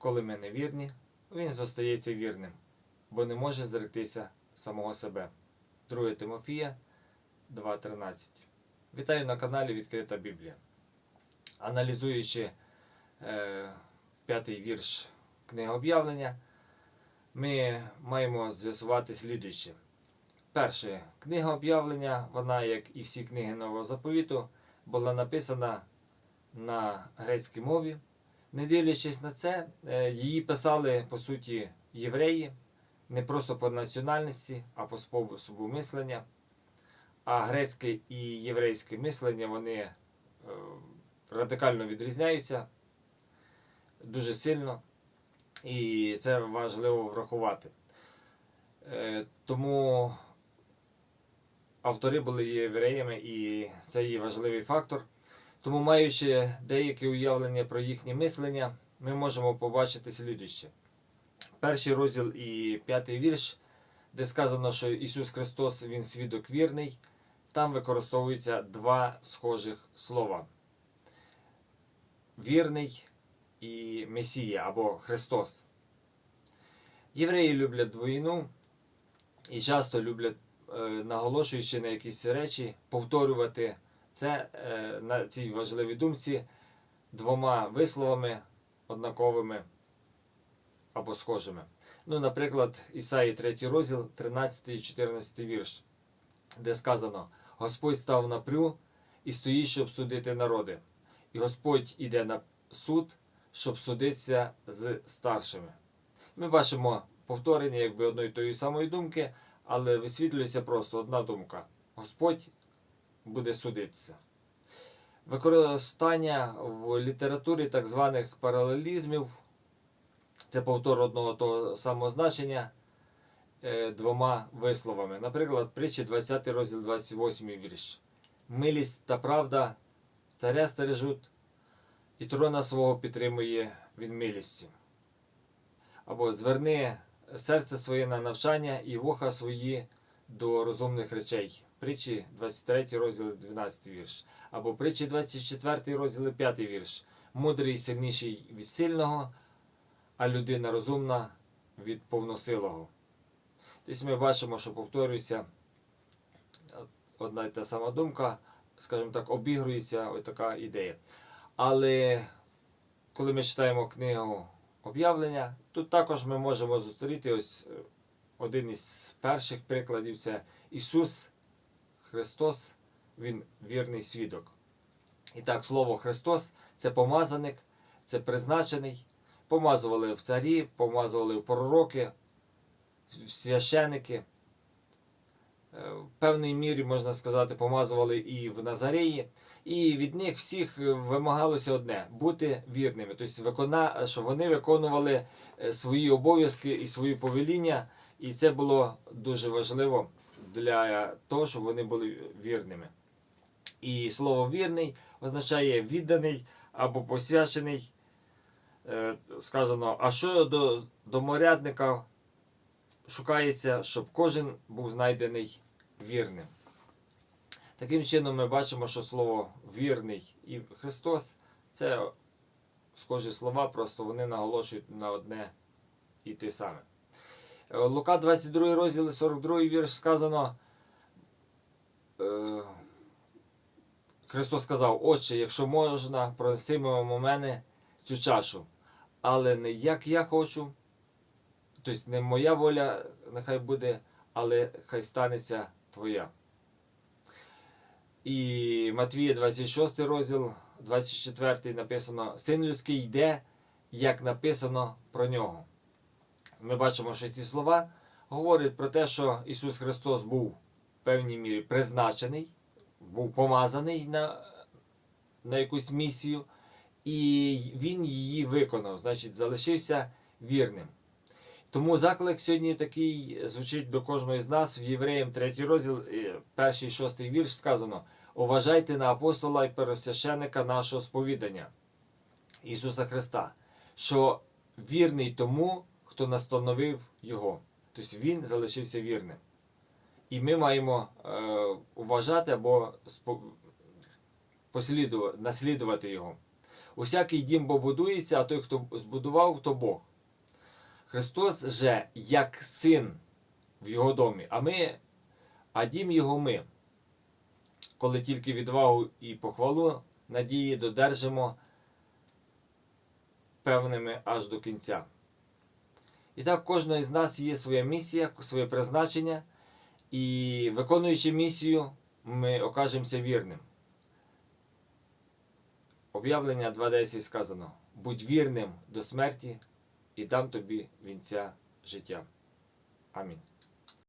коли ми не вірні, він зостається вірним, бо не може зректися самого себе. 2 Тимофія 2.13. Вітаю на каналі Відкрита Біблія. Аналізуючи е, п'ятий вірш книги об'явлення, ми маємо з'ясувати слідуюче. Перше, книга об'явлення, вона, як і всі книги Нового заповіту, була написана на грецькій мові. Не дивлячись на це, е, її писали по суті євреї, не просто по національності, а по способу мислення. А грецьке і єврейське мислення вони е, радикально відрізняються дуже сильно, і це важливо врахувати. Е, Тому автори були євреями, і це є важливий фактор. Тому, маючи деякі уявлення про їхнє мислення, ми можемо побачити слідуще. Перший розділ і п'ятий вірш, де сказано, що Ісус Христос Він свідок вірний, там використовуються два схожих слова: вірний і Месія або Христос. Євреї люблять двоїну і часто люблять, е, наголошуючи на якісь речі, повторювати це е, на цій важливій думці двома висловами однаковими або схожими. Ну, наприклад, Ісаї 3 розділ, 13 і 14 вірш, де сказано: Господь став на прю і стоїть, щоб судити народи. І Господь іде на суд, щоб судитися з старшими. Ми бачимо повторення якби одної тої самої думки, але висвітлюється просто одна думка: Господь буде судитися. Використання в літературі так званих паралелізмів це повтор одного того самого значення е, двома висловами. Наприклад, притчі 20 розділ 28 вірш. Милість та правда царя стережуть, і трона свого підтримує він милістю. Або зверни серце своє на навчання і вуха свої до розумних речей. Притчі 23 розділ 12 вірш. Або притчі 24 розділ 5 вірш. Мудрий сильніший від сильного, а людина розумна від повносилого. Тобто ми бачимо, що повторюється одна і та сама думка, скажімо так, обігрується ось така ідея. Але коли ми читаємо книгу об'явлення, тут також ми можемо зустріти ось е, один із перших прикладів це Ісус Христос, Він вірний свідок. І так, слово Христос це помазаник, це призначений. Помазували в царі, помазували в пророки, в священики. Е, В певній мірі, можна сказати, помазували і в Назареї. І від них всіх вимагалося одне бути вірними. Тобто, викона... щоб вони виконували е, свої обов'язки і свої повеління. І це було дуже важливо для того, щоб вони були вірними. І слово вірний означає відданий або посвячений. Е, Сказано, а що до доморядника шукається, щоб кожен був знайдений вірним. Таким чином, ми бачимо, що слово вірний і Христос це схожі слова, просто вони наголошують на одне і те саме. Е, Лука 22 розділ, 42 вірш сказано. е, Христос сказав, Отче, якщо можна, пронеси мимо мене цю чашу, але не як я хочу, тобто не моя воля нехай буде, але хай станеться твоя. І Матвія 26 розділ, 24 написано: Син людський йде, як написано про нього. Ми бачимо, що ці слова говорять про те, що Ісус Христос був в певній мірі призначений, був помазаний на, на якусь місію, і Він її виконав, значить, залишився вірним. Тому заклик сьогодні такий звучить до кожного з нас в Євреям 3 розділ, е, перший шостий вірш сказано: Уважайте на апостола і первосвященника нашого сповідання Ісуса Христа, що вірний тому, хто настановив Його. Тобто Він залишився вірним. І ми маємо е, уважати або послідувати, наслідувати Його. Усякий дім побудується, а той, хто збудував, то Бог. Христос же як син в його домі, а ми, а дім його ми. Коли тільки відвагу і похвалу надії додержимо певними аж до кінця. І так, кожного з нас є своя місія, своє призначення, і виконуючи місію, ми окажемося вірним. Об'явлення 2.10 сказано: будь вірним до смерті і дам тобі вінця життя. Амінь.